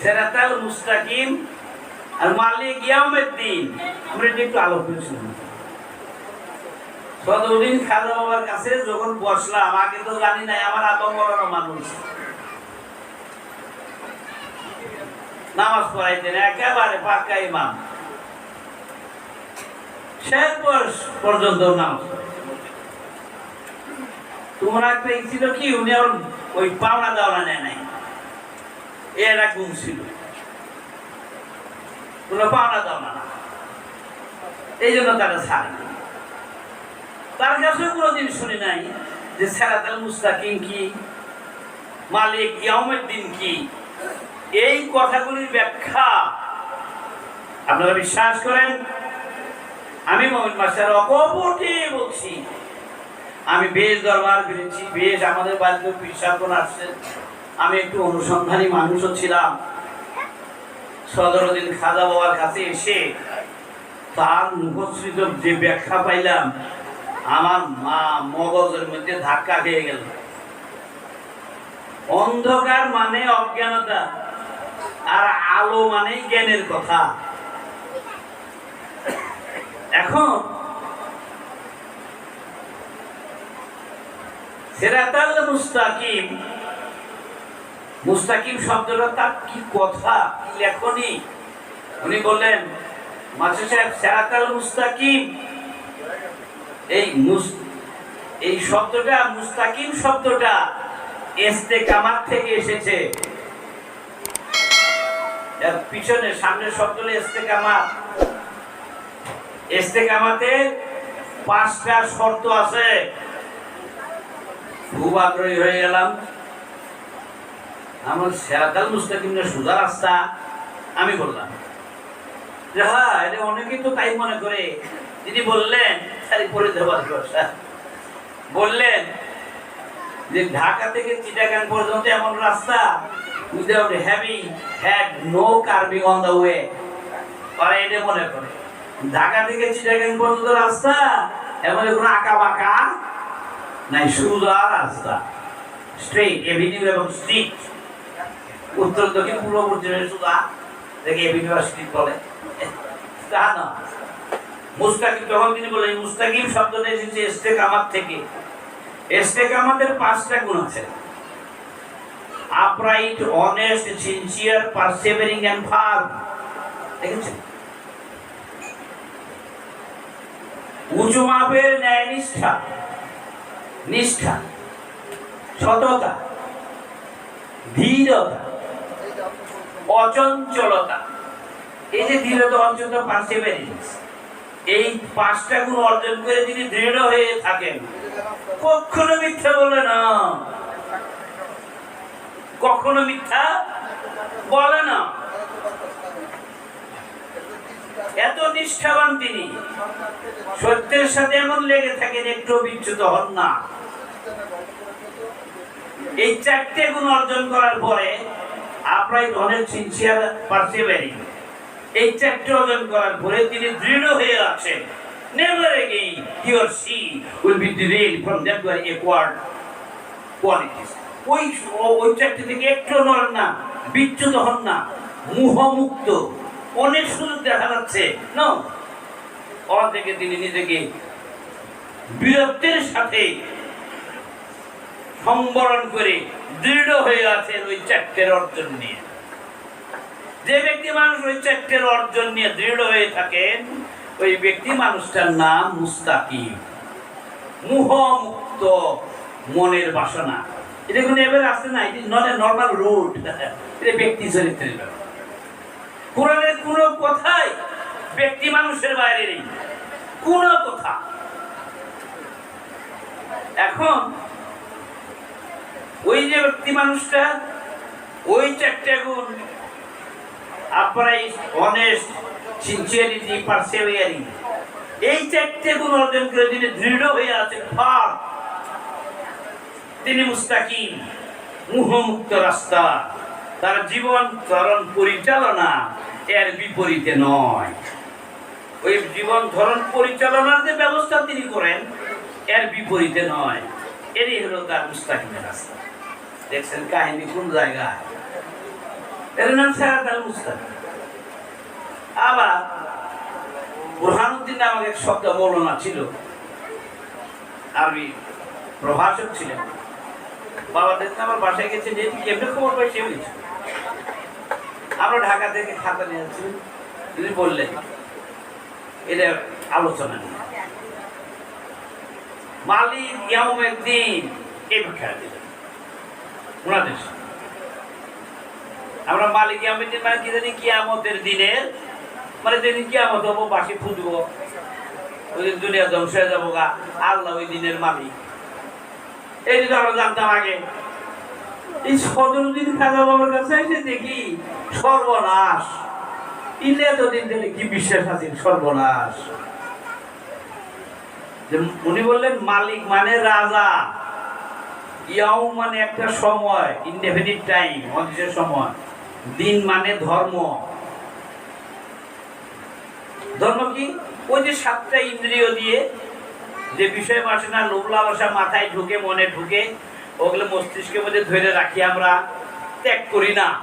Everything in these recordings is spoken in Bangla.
সেরাতাল মুস্তাকিম আর মালিক আমরা একটু আলোচনা শুনি। সদরুদ্দিন বাবার কাছে যখন বসলাম, আগে তো জানি নাই, আমার মানুষ। নামাজ পড়াইতেন, একেবারে পাক্কা ইমাম। শেষ বয়স পর্যন্ত নামাজ। তোমরা একটা ছিল কি, উনি ওই পাওনা দাওনা নেয় নাই। গুণ ছিল। পাওনা না। এই জন্য তারা ছাড়ে তার কাছে কোনোদিন শুনি নাই যে মুস্তাকিম কি, মালিক ইয়াউমের দিন কি? এই কথাগুলির ব্যাখ্যা আপনারা বিশ্বাস করেন? আমি মোহাম্মদ মাস্টার অকপটে বলছি। আমি বেশ দরবার ফিরেছি, বেশ আমাদের বাড়িতে পিসাপন আসছেন আমি একটু অনুসন্ধানী মানুষও ছিলাম। সদরদিন খাজা বাবার কাছে এসে তার মুখশ্রিত যে ব্যাখ্যা পাইলাম, আমার মা মগজের মধ্যে ধাক্কা খেয়ে গেল। অন্ধকার মানে অজ্ঞানতা, আর আলো মানে জ্ঞানের কথা। এখন সেরাতাল মুস্তাকিম মুস্তাকিম শব্দটা তার কি কথা, কি লেখনি? উনি বললেন মাসে সাহেব, সেরাতাল মুস্তাকিম। এই এই শব্দটা মুস্তাকিম শব্দটা এস্তে কামার থেকে এসেছে। পিছনে সামনের শব্দটা এস্তে কামার। এস্তে কামাতে পাঁচটা শর্ত আছে। খুব আগ্রহী হয়ে গেলাম। আমার সেরাতাল মুস্তাকিমের সুদা রাস্তা আমি বললাম যে হ্যাঁ এটা অনেকেই তো তাই মনে করে। তিনি বললেন সারি পরে দেওয়ার কথা বললেন যে ঢাকা থেকে পর্যন্ত এমন রাস্তা without having had no curving on the way তারা এটা মনে করে। ঢাকা থেকে চিটাগাং পর্যন্ত রাস্তা, এমন কোনো আঁকা বাঁকা নাই, সোজা রাস্তা। স্ট্রেট এভিনিউ এবং স্ট্রিট উত্তর দক্ষিণ পূর্ব পশ্চিমে সোজা দেখে স্ট্রিট বলে। তা না। মুস্তাকিম, তখন তিনি বলেন মুস্তাকিম শব্দটা এসেছে এস্টেক আমার থেকে। এস্টেক আমাদের পাঁচটা গুণ আছে। Upright honest sincere persevering and firm দেখেছেন? উঁচু মাপের ন্যায় নিষ্ঠা। নিষ্ঠা। সততা। ধীরতা। অচঞ্চলতা। এই যে ধীরতা অঞ্চলতা পার্সিভারেন্স এই পাঁচটা গুণ অর্জন করে যিনি দৃঢ় হয়ে থাকেন। কখনো মিথ্যা বলে না। কখনো মিথ্যা বলে না। এত নিষ্ঠাবান তিনি। সত্যের সাথে এমন লেগে থাকেন, একটু বিচ্যুত হন না। এই চারটে গুণ অর্জন করার পরে আপনার অনেক সিনসিয়ার পার্সিভারিং এই চারটে অর্জন করার পরে তিনি দৃঢ় হয়ে আছেন। Never again he or she will be derail from that war awkward qualities ওই ওই চারটে থেকে একটু নড়েন না, বিচ্যুত হন না, মুহমুক্ত। অনেক সুযোগ দেখা যাচ্ছে। না অন থেকে তিনি নিজেকে বীরত্বের সাথে সম্বরণ করে দৃঢ় হয়ে আছেন ওই চারটের অর্জন নিয়ে। যে ব্যক্তি মানুষ ওই চারটের অর্জন নিয়ে দৃঢ় হয়ে থাকেন ওই ব্যক্তি মানুষটার নাম মুস্তাকিম। মুহমুক্ত মনের বাসনা। এটা কোনো এবার না নর্মাল এটা ব্যক্তি চরিত্রের কোরআনের কথাই ব্যক্তি মানুষের বাইরে নেই। কোনো কথা। এখন, ওই যে ব্যক্তি মানুষটা, ওই চারটে গুণ আপরাইট অনেস্ট সিনসিয়ারিটি পারসেভিয়ারিং এই চারটে গুণ অর্জন করে তিনি দৃঢ় হয়ে আছেন ফার তিনি মুস্তাকিম, মুহমুক্ত রাস্তা, তার জীবন চরণ পরিচালনা এর বিপরীতে নয়। ওই জীবন ধরন পরিচালনার যে ব্যবস্থা তিনি করেন, এর বিপরীতে নয়। এরই হলো তার মুস্তাকিমের রাস্তা। দেখছেন কাহিনী কোন জায়গায়? এর নাম সেরাত আল মুস্তাক আবার বুরহানুদ্দিন নামক এক শব্দ মৌলানা ছিল। আরবি প্রভাষক ছিলেন। বাবা দেখতে আমার বাসায় গেছে যে এমনি খবর পাই সে বলছে। আমরা ঢাকা থেকে খাতা নিয়ে আসছি। তিনি বললেন, এটা আলোচনা নিয়ে মালিক ইয়ামের দিন এই ব্যাখ্যা দিলেন। ওনাদের সামনে। আমরা মালিক দিন মানে কি কিয়ামতের দিনের মানে যেদিন কিয়ামত হব বাসি ফুটবো ওই দিন দুনিয়া ধ্বংস হয়ে যাব গা। আল্লাহ ওই দিনের মালিক। এই যদি আমরা জানতাম আগে। এই সদরুদ্দিন খাজা বাবার কাছে এসে দেখি, সর্বনাশ। ইলে এতদিন ধরে কি বিশ্বাস সর্বনাশ। উনি বললেন, মালিক মানে রাজা। ইয়াও মানে একটা সময় ইনডেফিনিট টাইম অনিশ্চয় সময়। দিন মানে ধর্ম। ধর্ম কি? ওই যে সাতটা ইন্দ্রিয় দিয়ে যে বিষয় বাসনা লোভ লালসা মাথায় ঢুকে, মনে ঢুকে, ওগুলো মস্তিষ্কের মধ্যে ধরে রাখি আমরা, ত্যাগ করি না।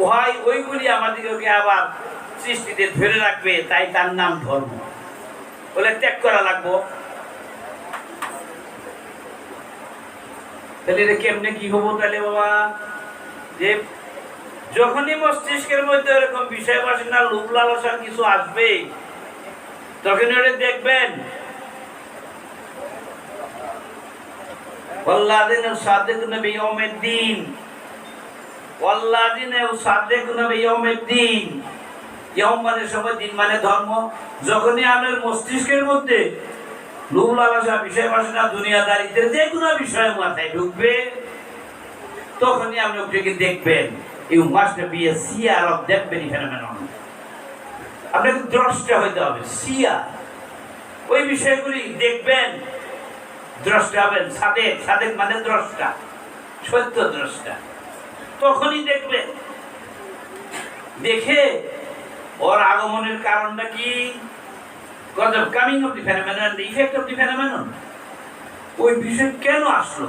ওহাই ওইগুলি আমাদেরকে আবার সৃষ্টিতে ধরে রাখবে, তাই তার নাম ধর্ম। বলে ত্যাগ করা লাগবো। তাহলে কেমনে কি হব তাহলে বাবা? যে যখনই মস্তিষ্কের মধ্যে এরকম বিষয় বাসনা লোভ লালসার কিছু আসবে তখন ওটা দেখবেন والذين يصدقون بيوم الدين والذين يصدقون بيوم الدين ইয়ম মানে সময় দিন মানে ধর্ম যখনই আপনার মস্তিষ্কের মধ্যে লোভ লালসা বিষয় বাসনা দুনিয়াদারিতে যে কোনো বিষয় মাথায় ঢুকবে তখনই আপনি ওটাকে দেখবেন you must be a seer of that very phenomenon আপনাকে দ্রষ্টা হইতে হবে, সিয়ার। ওই বিষয়গুলি দেখবেন, দ্রষ্টা হবেন, সাদেক। সাদেক মানে দ্রষ্টা, সত্য দ্রষ্টা। তখনই দেখবেন। দেখে ওর আগমনের কারণটা কি? Cause coming of the phenomenon effect of the phenomenon ওই বিষয় কেন আসলো?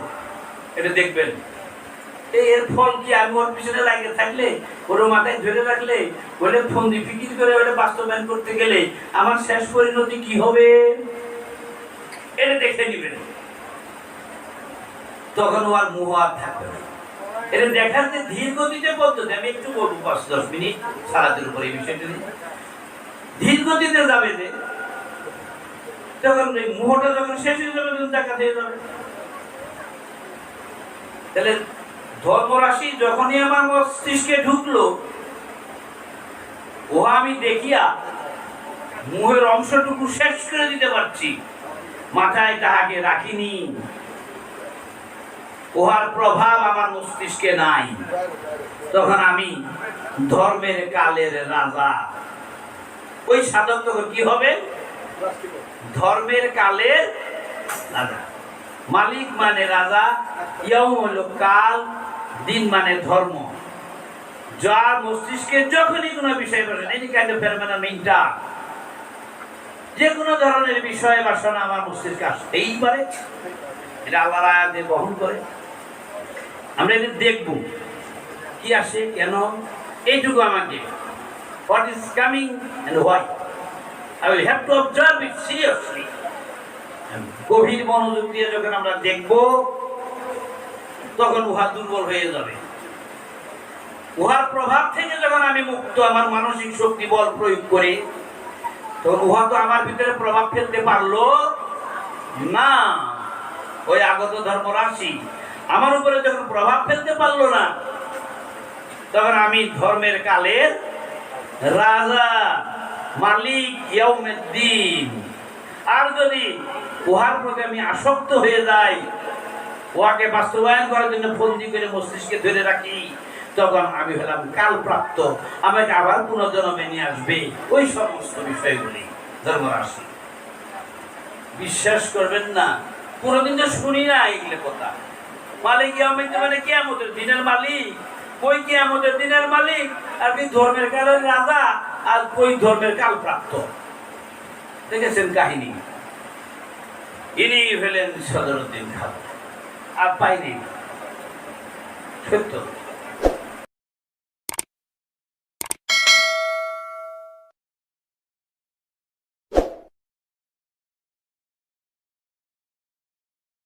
এটা দেখবেন। এর ফল কি আমি ওর পিছনে লাগিয়ে থাকলে? ওর মাথায় ধরে রাখলে? ওটা ফন্দি ফিকির করে ওটা বাস্তবায়ন করতে গেলে আমার শেষ পরিণতি কি হবে? এটা দেখে নিবেন। তখন ও আর মোহ আর থাকবে না। এটা দেখার যে ধীর গতিতে পদ্ধতি, আমি একটু বলব, পাঁচ, দশ মিনিট, সারাদিন উপর এই বিষয়টা ধীর গতিতে যাবে যে এই মোহটা যখন শেষ হয়ে যাবে, তখন দেখা হয়ে যাবে। তাহলে ধর্মরাশি যখনই আমার মস্তিষ্কে ঢুকলো ও আমি দেখিয়া মুহের অংশটুকু শেষ করে দিতে পারছি। মাথায় তাহাকে রাখিনি। উহার প্রভাব আমার মস্তিষ্কে নাই। তখন আমি ধর্মের কালের রাজা। ওই সাধক তখন কি হবে? ধর্মের কালের রাজা। মালিক মানে রাজা ইয়ম হলো কাল, দিন মানে ধর্ম। যার মস্তিষ্কে যখনই কোনো বিষয় বসে any kind of phenomenon enter যে কোনো ধরনের বিষয় বাসনা আমার মস্তিষ্কে আসতেই পারে। এটা আল্লাহর আয়াতে বহন করে। আমরা এটা দেখব, কি আসে, কেন, এইটুকু আমাকে। What is coming and why I will have to observe it seriously গভীর মনোযোগ দিয়ে যখন আমরা দেখব, তখন উহা দুর্বল হয়ে যাবে। উহার প্রভাব থেকে যখন আমি মুক্ত, আমার মানসিক শক্তি বল প্রয়োগ করি, তখন উহা তো আমার ভিতরে প্রভাব ফেলতে পারল না। ওই আগত ধর্ম রাশি আমার উপরে যখন প্রভাব ফেলতে পারল না, তখন আমি ধর্মের কালের রাজা, মালিক, ইয়াউমেদ্দিন। আর যদি উহার প্রতি আমি আসক্ত হয়ে যাই। উহাকে বাস্তবায়ন করার জন্য বন্দি করে মস্তিষ্কে ধরে রাখি। তখন আমি হলাম কালপ্রাপ্ত। আমাকে আবার পুনর্জন্মে নিয়ে আসবে। ওই সমস্ত বিষয়গুলি। ধর্মরাশি। বিশ্বাস করবেন না, কোনোদিন তো শুনি না এগুলো কথা। মালিক মানে কে আমাদের দিনের মালিক। কই কে আমাদের দিনের মালিক? আর কি ধর্মের কালের রাজা? আর কই ধর্মের কাল প্রাপ্ত দেখেছেন কাহিনী? ইনি ফেলেন সদরুদ্দিন খান আর পাইনি সত্য।